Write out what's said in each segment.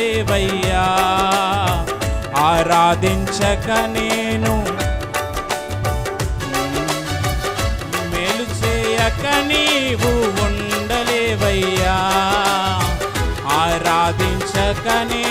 లేవయ్యా. ఆరాధించక నేను. మేలు చేయక నీవు ఉండలేవయ్యా. ఆరాధించక నేను.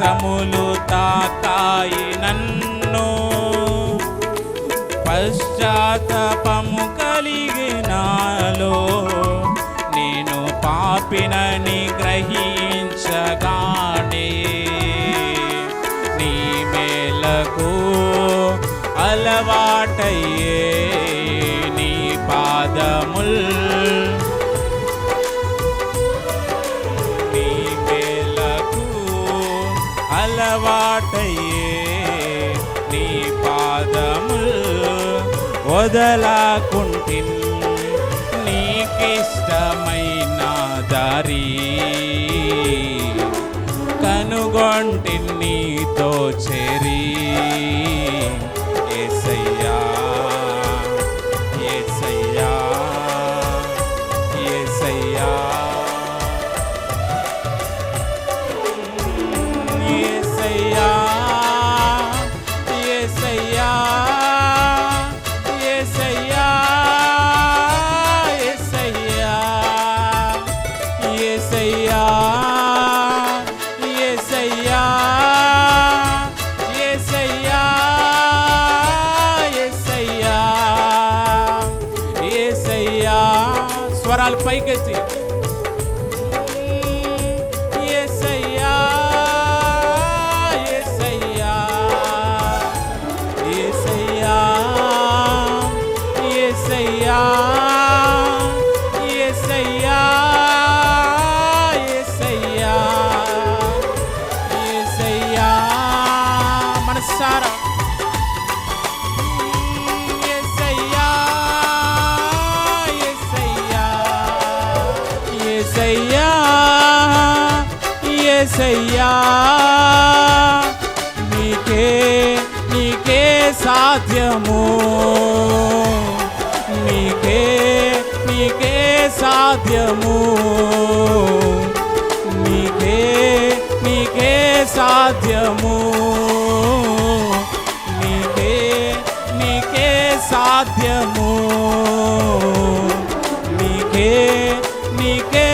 హస్తములు తాకాయి నన్ను. పశ్చాత్తపము కలిగినాలో నేను పాపినని గ్రహీ అలవాటయ్యే నీ పాదముల్ వదలాకుంటిన్ నీకిష్టమైన దారి కనుగొంటి నీతో చేరి ఏసయ్యా ఏసయ్యా స్వరాలు పైకెత్తి. మనసారా ఏసయ్యా నీకే నీకే సాధ్యము. నీకే నీకే సాధ్యము. నీకే నీకే సాధ్యము. నీకే నీకే సాధ్యము. నీకే నీకే